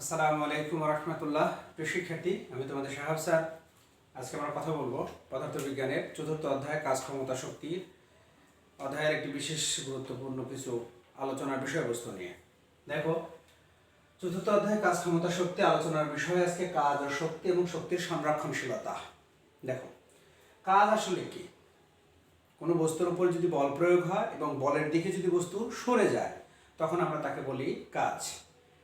আসসালামু আলাইকুম রহমতুল্লাহ। প্রিয় শিক্ষার্থী, আমি তোমাদের সাহাব স্যার। আজকে আমরা কথা বলব পদার্থবিজ্ঞানের চতুর্থ অধ্যায়, কাজ ক্ষমতা শক্তি। অধ্যায়ের একটি বিশেষ গুরুত্বপূর্ণ কিছু আলোচনার বিষয়বস্তু নিয়ে। দেখো, চতুর্থ অধ্যায়, কাজ ক্ষমতা শক্তি আলোচনার বিষয় আজকে কাজ ও শক্তি এবং শক্তির সংরক্ষণশীলতা। দেখো, কাজ আসলে কি? কোনো বস্তুর উপর যদি বল প্রয়োগ হয় এবং বলের দিকে যদি বস্তু সরে যায়, তখন আমরা তাকে বলি কাজ।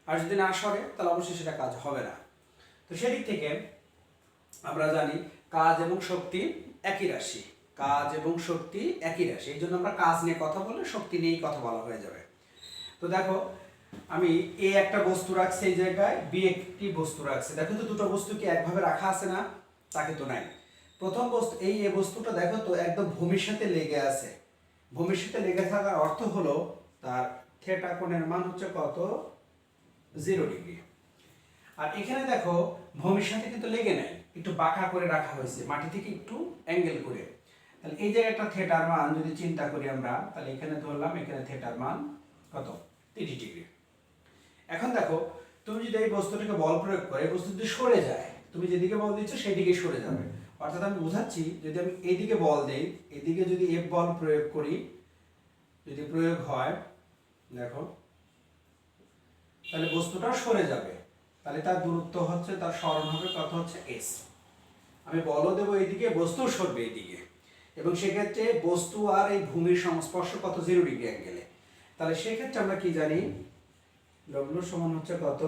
আর যদি না সরে, তাহলে অবশ্যই সেটা কাজ হবে না। তো সেদিক থেকে আমরা জানি কাজ এবং শক্তি একই রাশি। কাজ এবং শক্তি একই রাশি। এই জন্য আমরা কাজ নিয়ে কথা বললে শক্তি নিয়েই কথা বলা হয়ে যাবে। তো দেখো, আমি এ একটা বস্তু রাখছি এই জায়গায়, বি একটি বস্তু রাখছে। দেখো তো দুটো বস্তু কি একভাবে রাখা আছে না? তাকে তো নাই। প্রথম বস্তু, এই এ বস্তুটা দেখো তো একদম ভূমির সাথে লেগে আছে। ভূমির সাথে লেগে থাকার অর্থ হলো, তার থিয়েটা কোণের মান হচ্ছে কত? জিরো ডিগ্রি আর এখানে দেখো, ভূমির সাথে কিন্তু লেগে নাই, একটু বাঁকা করে রাখা হয়েছে, মাটি থেকে একটু অ্যাঙ্গেল করে। তাহলে এই জায়গাটা থিয়েটার মান যদি চিন্তা করি আমরা, তাহলে এখানে ধরলাম, এখানে থিয়েটার মান কত? তিরিশ ডিগ্রি এখন দেখো, তুমি যদি এই বস্তুটাকে বল প্রয়োগ করে বস্তু যদি সরে যায়, তুমি যেদিকে বল দিচ্ছ সেই দিকে সরে যাবে। অর্থাৎ আমি বোঝাচ্ছি, যদি আমি এইদিকে বল দেই, এদিকে যদি এফ বল প্রয়োগ করি, যদি প্রয়োগ হয়, দেখো তাহলে বস্তুটা সরে যাবে। তাহলে তার দূরত্ব হচ্ছে, তার স্মরণ হবে কত হচ্ছে এস আমি বলও দেবো এইদিকে, বস্তু সরবে এইদিকে। এবং সেক্ষেত্রে বস্তু আর এই ভূমির সংস্পর্শ কত? জিরো ডিগ্রি অ্যাঙ্গেলে তাহলে সেক্ষেত্রে আমরা কি জানি? ডব্লু সমান হচ্ছে কত?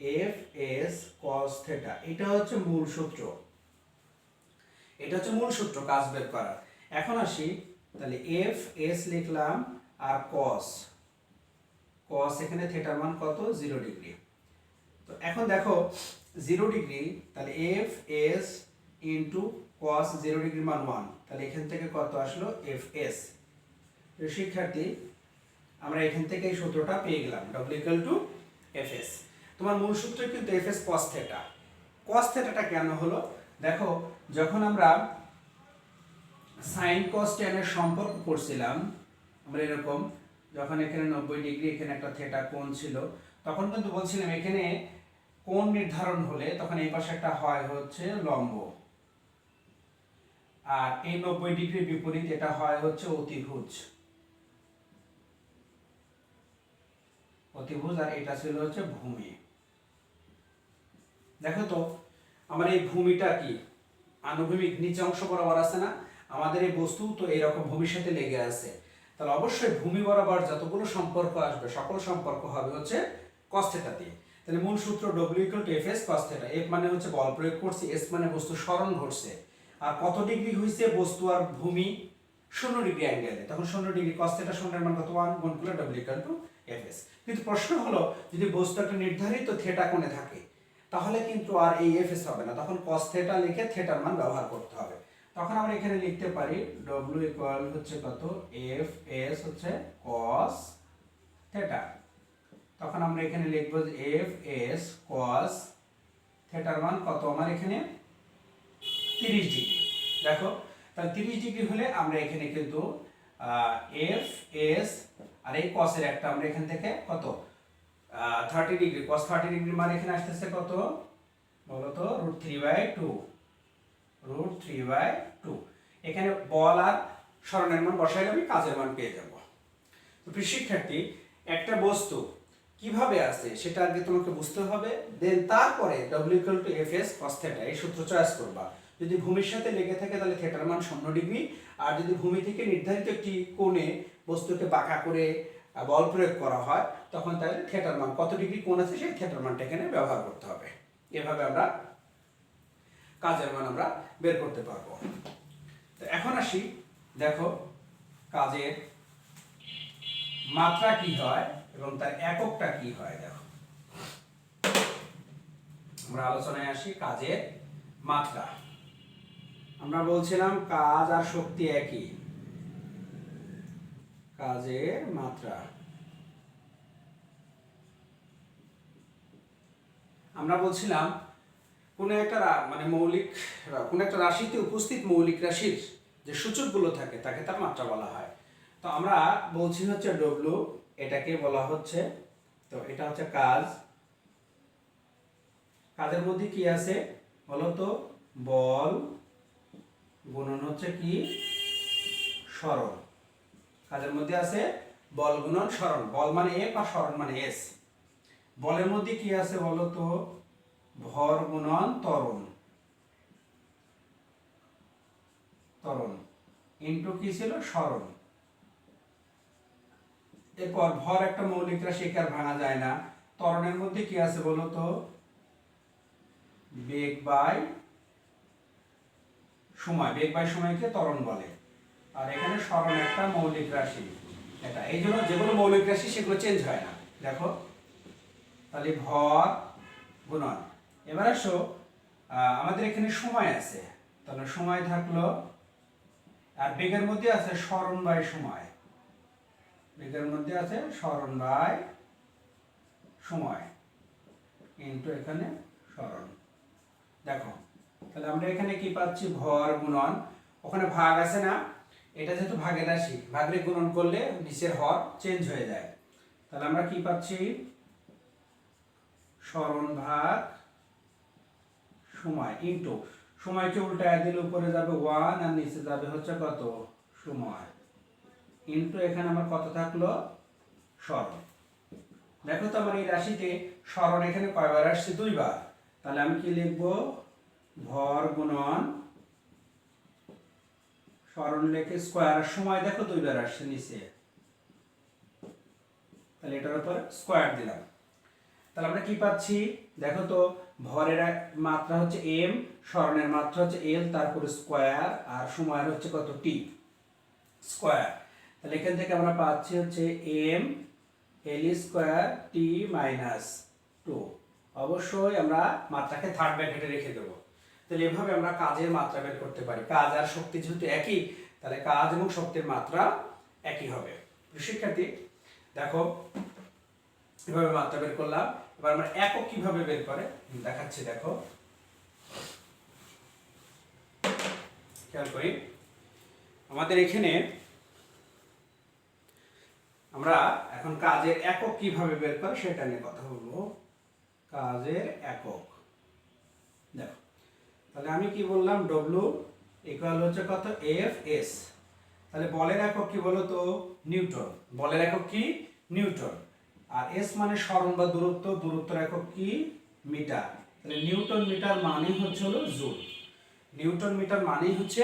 এফ এস কস থেটা এটা হচ্ছে মূল সূত্র। এটা হচ্ছে মূল সূত্র, কাজ বের করার। এখন আসি, তাহলে এফ এস লিখলাম আর কস কস এখানে থেটার মান কত? জিরো ডিগ্রি তো এখন দেখো জিরো ডিগ্রি তাহলে F S into cos zero degree মান ওয়ান তাহলে এখান থেকে কত আসলো? এফ এস শিক্ষার্থী, আমরা এখান থেকে এই সূত্রটা পেয়ে গেলাম W equal to F S তোমার মূল সূত্র কিন্তু F S cos theta cos থেটাটা কেন হলো? দেখো, যখন আমরা সাইন কস টেনের সম্পর্ক করছিলাম, আমরা এরকম যখন এখানে নব্বই ডিগ্রি, এখানে একটা থেটা কোণ ছিল, তখন কিন্তু বলছিলাম এখানে কোণ নির্ধারণ হলে তখন এই পাশে একটা হয় হচ্ছে লম্ব। আর এই নব্বই ডিগ্রি বিপরীত এটা হয় হচ্ছে অতিভুজ। অতিভুজ আর এটা ছিল হচ্ছে ভূমি। দেখো তো, আমার এই ভূমিটা কি? আনুভূমিক নিচে অংশ বরাবর আছে না? আমাদের এই বস্তু তো এইরকম ভূমির সাথে লেগে আছে। তাহলে অবশ্যই ভূমি বরাবর যতগুলো সম্পর্ক আসবে, সকল সম্পর্ক হবে হচ্ছে কস্থেটা দিয়ে। তাহলে মূল সূত্র W equal to F S cos theta F মানে হচ্ছে বল প্রয়োগ করছে এস মানে বস্তু স্মরণ ঘটছে। আর কত ডিগ্রি হয়েছে বস্তু আর ভূমি? শূন্য ডিগ্রি অ্যাঙ্গেলে তখন শূন্য ডিগ্রি কস্থেটা শূন্যের মান কত? ওয়ান গুণ করলে W equal to F S কিন্তু প্রশ্ন হলো, যদি বস্তু একটা নির্ধারিত থেটা কোণে থাকে, তাহলে কিন্তু আর এই এফ এস হবে না। তখন কস থেটা লিখে থেটার মান ব্যবহার করতে হবে। তখন আমরা এখানে লিখতে পারি ডব্লিউ ইকুয়াল হচ্ছে কত? এফ এস হচ্ছে কস থেটা তখন আমরা এখানে লিখব যে এফ এস কস থেটার মান কত আমার এখানে? তিরিশ ডিগ্রি। দেখো, তাহলে তিরিশ ডিগ্রি হলে আমরা এখানে কিন্তু এফ এস আর এই কসের একটা আমরা এখান থেকে কত? Thirty degree. Cos thirty degree মানে এখানে আসতেছে কত? বলো তো root three by two root three by two. এখানে বল আর স্মরণের মান বসাইলে আমি কাজের মান পেয়ে যাব। তো শিক্ষার্থী, একটা বস্তু কীভাবে আছে সেটা আগে তোমাকে বুঝতে হবে দেন তারপরে W equal to F S cos এই সূত্র চয়েস করবা। যদি ভূমির সাথে লেগে থাকে তাহলে থেটার মান শূন্য ডিগ্রি, আর যদি ভূমি থেকে নির্ধারিত একটি কোণে বস্তুকে বাঁকা করে বল প্রয়োগ করা হয়, তখন তাহলে থেটার মান কত ডিগ্রি কোণ আছে সেই থেটার মানটা এখানে ব্যবহার করতে হবে। এভাবে আমরা কাজের মান আমরা বের করতে পারব। তো এখন আসি, দেখো কাজের মাত্রা কি হয় এবং তার এককটা কি হয়, দেখো। আমরা আলোচনায় আসি কাজের মাত্রা। আমরা বলছিলাম কাজ আর শক্তি একই। কাজের মাত্রা। আমরা বলছিলাম কোনো একটা মানে মৌলিক কোনো একটা রাশিতে উপস্থিত মৌলিক রাশির যে সূচকগুলো থাকে, তাকে তার মাত্রা বলা হয়। তো আমরা বলছি হচ্ছে ডব্লু এটাকে বলা হচ্ছে, তো এটা হচ্ছে কাজ। কাজের মধ্যে কি আছে? বলো তো বল গুণন হচ্ছে কি? সরণ কাজের মধ্যে আছে বল গুণন সরণ বল মানে এফ আর সরণ মানে এস। বলের মধ্যে কি আছে বলো তো ভর গুণন ত্বরণ ত্বরণ ইন্টু কি ছিল? সরণ এরপর ভর একটা মৌলিক রাশি আর ভাঙা যায় না। ত্বরণের মধ্যে কি আছে বলো তো? বেগ বাই সময়। বেগ বাই সময়কে ত্বরণ বলে। আর এখানে সরণ একটা মৌলিক রাশি। এটা এই জন্য যেগুলো মৌলিক রাশি সেগুলো চেঞ্জ হয় না। দেখো। তাহলে ভর গুণন। এবার আসো আমাদের এখানে সময় আছে। তাহলে সময় থাকল, আর বেগের মধ্যে আছে স্মরণ বাই সময়। বেগের মধ্যে আছে স্মরণ বাই সময়। কিন্তু এখানে স্মরণ। দেখো, তাহলে আমরা এখানে কি পাচ্ছি? ভর, গুণন। ওখানে ভাগ আছে না? এটা যেহেতু ভাগের রাশি, ভাগরে গুণন করলে নিচের হর চেঞ্জ হয়ে যায়। তাহলে আমরা কি পাচ্ছি? স্মরণ ভাগ সময়, ইন্টু। সময়কে উল্টায় দিলে উপরে যাবে ওয়ান আর নিচে যাবে হচ্ছে কত? সময়। ইন্টু এখানে আমার কত থাকল? স্মরণ। দেখো তো আমার এই রাশিতে স্মরণ এখানে কয়বার আসছে? দুইবার। তাহলে আমি কি লিখব? ভর গুণন স্মরণ লেখে স্কোয়ার সময় দেখো দুইবার আসছে নিচে। তাহলে এটার উপর স্কোয়ার দিলাম। তাহলে আমরা কি পাচ্ছি? দেখো তো, ভরের মাত্রা হচ্ছে এম স্মরণের মাত্রা হচ্ছে এল তারপরে স্কোয়ার আর সময়ের হচ্ছে কত? টি স্কোয়ার তাহলে এখান থেকে আমরা পাচ্ছি হচ্ছে M L square T minus two অবশ্যই আমরা মাত্রাকে থার্ড ব্র্যাকেটে রেখে দেবো। তাহলে এভাবে আমরা কাজের মাত্রা বের করতে পারি। কাজ আর শক্তি যেহেতু একই, তাহলে কাজ এবং শক্তির মাত্রা একই হবে। শিক্ষার্থী, দেখো এভাবে মাত্রা বের করলাম? এবার আমরা একক কীভাবে বের করে? দেখাচ্ছি, দেখো। খেয়াল করি। আমাদের এখানে আমরা এখন কাজের একক কীভাবে বের করে সেটা নিয়ে কথা বলব। কাজের একক। দেখো, তাহলে আমি কি বললাম? ডব্লু ইকুয়াল হচ্ছে কত? এফ এস তাহলে বলের একক কি বলো তো নিউটন বলের একক কি? নিউটন আর এস মানে স্মরণ বা দূরত্ব দূরত্বের একক কি মিটার। তাহলে নিউটন মিটার মানে হচ্ছে হলো জুল। নিউটন মিটার মানেই হচ্ছে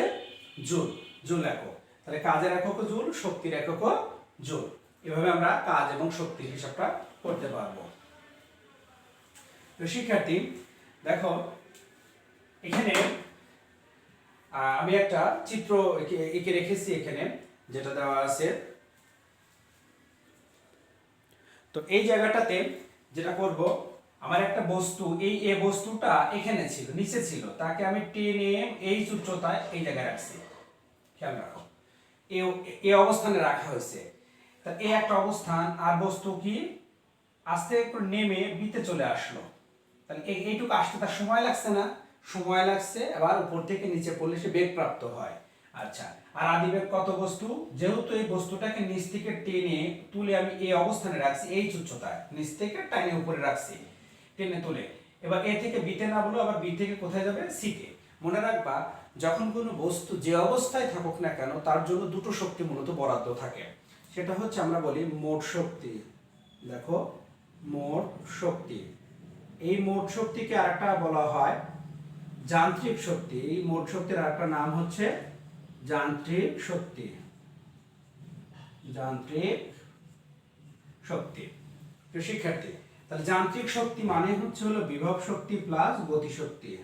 জুল। জুল একক তাহলে কাজের এককও জুল শক্তির এককও জুল। এভাবে আমরা কাজ এবং শক্তির হিসাবটা করতে পারব। তো শিক্ষার্থী, দেখো, এখানে আমি একটা চিত্র এঁকে রেখেছি এখানে, যেটা দেওয়া আছে তো এই জায়গাটাতে যেটা করব, আমার একটা বস্তু, এই এ বস্তুটা এখানে ছিল, নিচে ছিল, তাকে আমি টেনে এই উচ্চতায় এই জায়গায় রাখছি। খেয়াল রাখো। এ এ অবস্থানে রাখা হয়েছে। তা এই একটা অবস্থান, আর বস্তু কি? আস্তে একটু নেমে বিতে চলে আসলো। তাহলে এই, এইটুকু আসতে তার সময় লাগছে না। সময় লাগছে, আবার উপর থেকে নিচে পড়লে সে বেগ প্রাপ্ত হয়। আচ্ছা আর আদিবেগ কত বস্তু? যেহেতু এই বস্তুটাকে নিচ থেকে টেনে তুলে আমি এই অবস্থানে রাখছি, এই উচ্চতায় নিচ থেকে টাইনে উপরে রাখছি, টেনে তুলে। এবার এ থেকে বিতে না বলো আবার বি থেকে কোথায় যাবে? সিতে মনে রাখবা, যখন কোনো বস্তু যে অবস্থায় থাকুক না কেন, তার জন্য দুটো শক্তি মূলত বরাদ্দ থাকে। সেটা হচ্ছে আমরা বলি মোট শক্তি। দেখো, মোট শক্তি। এই মোট শক্তিকে আরেকটা বলা হয় যান্ত্রিক শক্তি। এই মোট শক্তির আরেকটা নাম হচ্ছে যান্ত্রিক শক্তি। যান্ত্রিক শক্তি। তো শিক্ষার্থী, তাহলে যান্ত্রিক শক্তি মানে হচ্ছে হলো বিভব শক্তি প্লাস গতি শক্তি।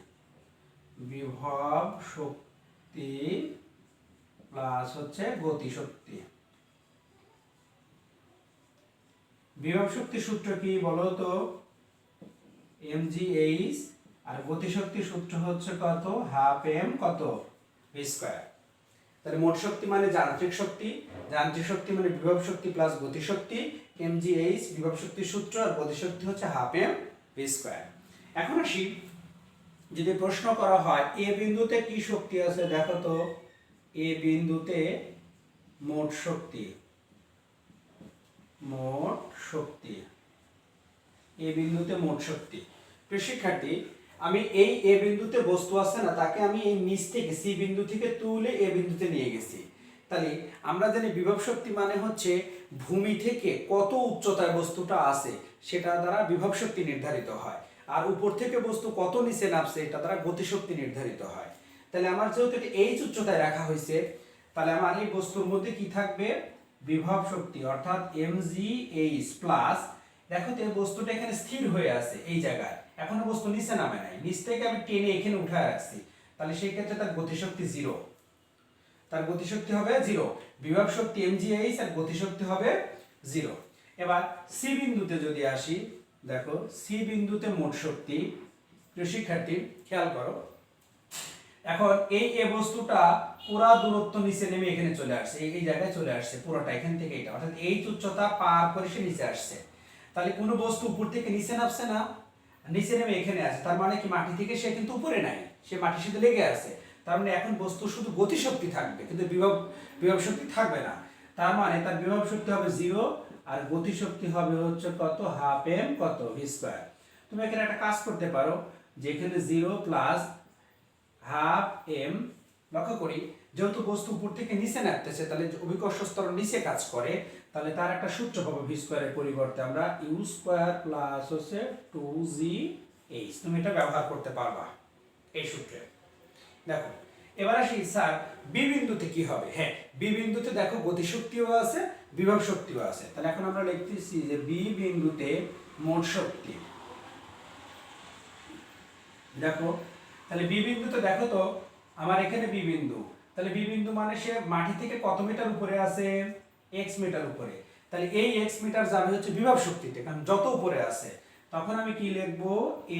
বিভব শক্তি প্লাস হচ্ছে গতি শক্তি। বিভব শক্তি সূত্র কি বলো তো? এম জি এইচ আর গতিশক্তির সূত্র হচ্ছে কত? হাফ এম কত? স্কয়ার তাহলে মোট শক্তি মানে যান্ত্রিক শক্তি যান্ত্রিক শক্তি মানে বিভব শক্তি প্লাস গতিশক্তি এমজিএইচ বিভব শক্তির সূত্র আর গতিশক্তি হচ্ছে হাফ এম ভি স্কয়ার এখন আসি, যদি প্রশ্ন করা হয়, এ বিন্দুতে কি শক্তি আছে? দেখো তো, এ বিন্দুতে মোট শক্তি মোট শক্তি, এ বিন্দুতে মোট শক্তি। প্রিয় শিক্ষার্থী আমি এই এ বিন্দুতে বস্তু আছে না, তাকে আমি এই নিচ থেকে সি বিন্দু থেকে তুলে এ বিন্দুতে নিয়ে গেছি। তাহলে আমরা জানি বিভব শক্তি মানে হচ্ছে ভূমি থেকে কত উচ্চতায় বস্তুটা আছে, সেটা দ্বারা বিভব শক্তি নির্ধারিত হয়। আর উপর থেকে বস্তু কত নিচে নামছে, এটা দ্বারা গতিশক্তি নির্ধারিত হয়। তাহলে আমার যেহেতু এইচ উচ্চতায় রাখা হয়েছে, তাহলে আমার এই বস্তুর মধ্যে কি থাকবে? বিভব শক্তি, অর্থাৎ এম জি এইচ প্লাস, দেখো তো বস্তুটা এখানে স্থির হয়ে আছে এই জায়গায়। এখনও বস্তু নিচে নামে নাই। নিচ থেকে আমি টেনে এখানে উঠায় রাখছি। তাহলে সেই ক্ষেত্রে তার গতিশক্তি জিরো তার গতিশক্তি হবে জিরো বিভব শক্তি এমজিএইচ আর গতিশক্তি হবে জিরো এবার সি বিন্দুতে যদি আসি, দেখো সি বিন্দুতে মোট শক্তি। প্রিয় শিক্ষার্থী, খেয়াল করো। এখন এই এ বস্তুটা পুরা দূরত্ব নিচে নেমে এখানে চলে আসছে। এই এই জায়গায় চলে আসছে, পুরোটা, এখান থেকে এটা অর্থাৎ এই উচ্চতা পার করে সে নিচে আসছে। তাহলে কোনো বস্তু উপর থেকে নিচে নামছে না। নিচে নেমে এখানে আছে তার মানে কি মাটি থেকে সে কিন্তু উপরে নাই, সে মাটির সাথে লেগে আছে। তার মানে এখন বস্তু শুধু গতিশক্তি থাকবে, কিন্তু বিভব বিভব শক্তি থাকবে না। তার মানে তার বিভব শক্তি হবে জিরো আর গতিশক্তি হবে হচ্ছে কত? হাফ এম কত? ভি স্কোয়ার তুমি এখানে একটা কাজ করতে পারো, যেখানে জিরো প্লাস হাফ এম লক্ষ্য করি, যেহেতু বস্তু উপর থেকে নিচে নামতেছে, তাহলে অভিকর্ষ স্তর নিচে কাজ করে। তাহলে তার একটা সূত্র পাবো ভি স্কোয়ারের পরিবর্তে। আমরা ইউ স্কোয়ার প্লাস হচ্ছে টু জি এইচ তুমি এটা ব্যবহার করতে পারবা এই সূত্রে। দেখো, এবার আসি, স্যার বি বিন্দুতে কি হবে? হ্যাঁ বি বিন্দুতে দেখো গতিশক্তিও আছে, বিভব শক্তিও আছে। তাহলে এখন আমরা লিখতেছি যে বি বিন্দুতে মোট শক্তি। দেখো, তাহলে বি বিন্দুতে দেখো তো, আমার এখানে বি বিন্দু। তাহলে বি বিন্দু মানে সে মাটি থেকে কত মিটার উপরে আছে? এক্স মিটার উপরে। তাহলে এই এক্স মিটার যাবে হচ্ছে বিভব শক্তিতে, কারণ যত উপরে আছে, তখন আমি কি লিখব?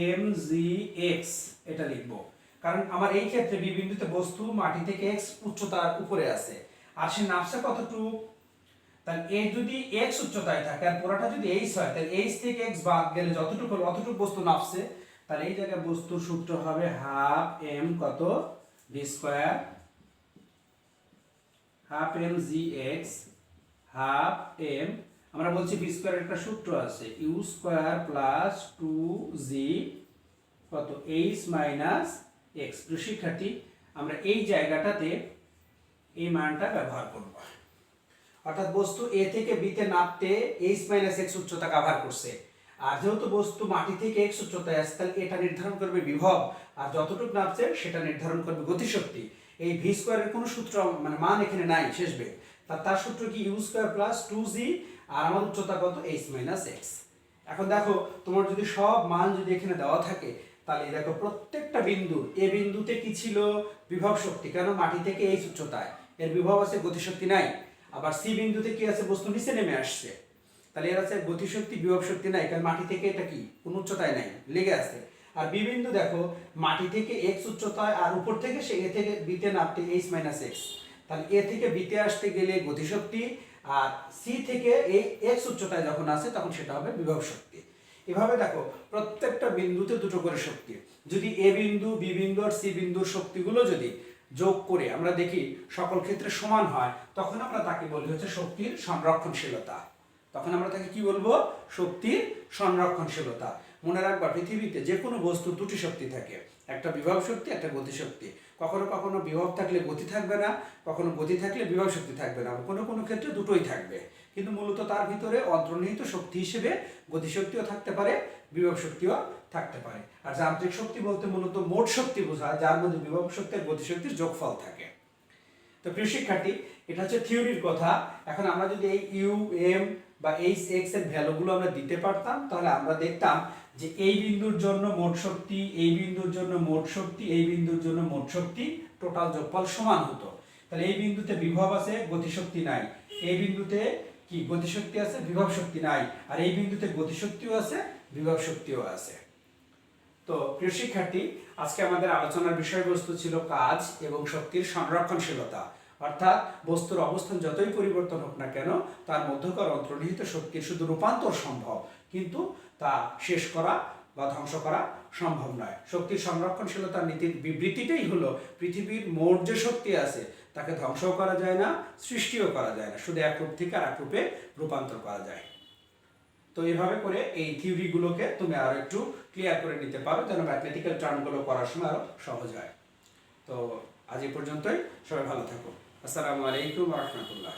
এম জি এক্স এটা লিখব। কারণ আমার এই ক্ষেত্রে বি বিন্দুতে বস্তু মাটি থেকে এক্স উচ্চতার উপরে আছে। আর সে নামছে কতটুকু? তাহলে এ যদি এক্স উচ্চতায় থাকে, আর পুরোটা যদি এইচ হয়, তাহলে এইচ থেকে এক্স বাদ গেলে যতটুকু অতটুকু বস্তু নামছে তাহলে এই জায়গায় বস্তুর সূত্র হবে হাফ এম কত? V square half M G X half M, আমরা বলছি ভি স্কোয়ার একটা সূত্র আছে, U square plus two G, কত? H minus X. শিক্ষার্থী, আমরা এই জায়গাটাতে এই মানটা ব্যবহার করব। অর্থাৎ বস্তু এ থেকে বিতে নামতে এইচ মাইনাস এক্স উচ্চতা কাভার করছে। আর যেহেতু বস্তু মাটি থেকে এক্স উচ্চতায় আসছে, তাহলে এটা নির্ধারণ করবে বিভব। আর যতটুকু নামছে, সেটা নির্ধারণ করবে গতিশক্তি। এই ভি স্কোয়ারের কোনো সূত্র মানে মান এখানে নাই, শেষ বেগ। তার তার সূত্র কি U square plus two G আর আমার উচ্চতা কত? এইচ মাইনাস এক্স এখন দেখো, তোমার যদি সব মান যদি এখানে দেওয়া থাকে, তাহলে দেখো প্রত্যেকটা বিন্দু, এ বিন্দুতে কি ছিল? বিভব শক্তি। কেন? মাটি থেকে এই উচ্চতায়। এর বিভব আছে গতিশক্তি নাই। আবার সি বিন্দুতে কি আছে? বস্তু নিচে নেমে আসছে। তাহলে এর আছে গতিশক্তি, বিভব শক্তি নাই। কারণ মাটি থেকে এটা কি? কোন উচ্চতায় নাই। লেগে আছে। আর বি বিন্দু দেখো, মাটি থেকে এক্স উচ্চতায় আর উপর থেকে সে এ থেকে বিতে নামতে এইচ মাইনাস এক্স তাহলে এ থেকে বিতে আসতে গেলে গতিশক্তি আর সি থেকে এই এক্স উচ্চতায় যখন আসে, তখন সেটা হবে বিভব শক্তি। এভাবে দেখো, প্রত্যেকটা বিন্দুতে দুটো করে শক্তি। যদি এ বিন্দু, বি বিন্দু আর সি বিন্দুর শক্তিগুলো যদি যোগ করে আমরা দেখি সকল ক্ষেত্রে সমান হয়, তখন আমরা তাকে বলি হচ্ছে শক্তির সংরক্ষণশীলতা। তখন আমরা তাকে কি বলব? শক্তির সংরক্ষণশীলতা। মনে রাখবা, পৃথিবীতে যে কোনো বস্তু দুটি শক্তি থাকে। একটা বিভব শক্তি, একটা গতিশক্তি কখনো কখনো বিভব থাকলে গতি থাকবে না, কখনো গতি থাকলে বিভব শক্তি থাকবে না। কোনো কোনো ক্ষেত্রে দুটোই থাকবে। কিন্তু মূলত তার ভিতরে অন্তর্নিহিত শক্তি হিসেবে গতিশক্তিও থাকতে পারে বিভব শক্তিও থাকতে পারে। আর যান্ত্রিক শক্তি বলতে মূলত মোট শক্তি বোঝায়, যার মধ্যে বিভব শক্তি আর গতিশক্তির যোগফল থাকে। তো প্রিয় শিক্ষার্থী, এটা হচ্ছে থিওরির কথা। এখন আমরা যদি এই ইউ, এম বা এইচ, এক্সের ভ্যালুগুলো আমরা দিতে পারতাম, তাহলে আমরা দেখতাম যে এই বিন্দুর জন্য মোট শক্তি, এই বিন্দুর জন্য মোট শক্তি, এই বিন্দুর জন্য মোট শক্তি টোটাল যোগফল সমান হতো। তাহলে এই বিন্দুতে বিভব আছে, গতিশক্তি নাই। এই বিন্দুতে কি? গতিশক্তি আছে, বিভব শক্তি নাই। আর এই বিন্দুতে গতিশক্তিও আছে, বিভব শক্তিও আছে। তো প্রিয় শিক্ষার্থী, আজকে আমাদের আলোচনার বিষয়বস্তু ছিল কাজ এবং শক্তির সংরক্ষণশীলতা। অর্থাৎ বস্তুর অবস্থান যতই পরিবর্তন হোক না কেন, তার মধ্যকার অন্তর্নিহিত শক্তির শুধু রূপান্তর সম্ভব। কিন্তু তা শেষ করা বা ধ্বংস করা সম্ভব নয়। শক্তির সংরক্ষণশীলতার নীতির বিবৃতিটাই হলো, পৃথিবীর মোট যে শক্তি আছে, তাকে ধ্বংসও করা যায় না, সৃষ্টিও করা যায় না, শুধু এক রূপ থেকে আর এক রূপে রূপান্তর করা যায়। তো এইভাবে করে এই থিওরিগুলোকে তুমি আরও একটু ক্লিয়ার করে নিতে পারো যেন ম্যাথমেটিক্যাল টার্মগুলো পড়ার সময় আরও সহজ হয়। তো আজ এই পর্যন্তই, সবাই ভালো থাকো। আসসালামু আলাইকুম রহমতুল্লাহ।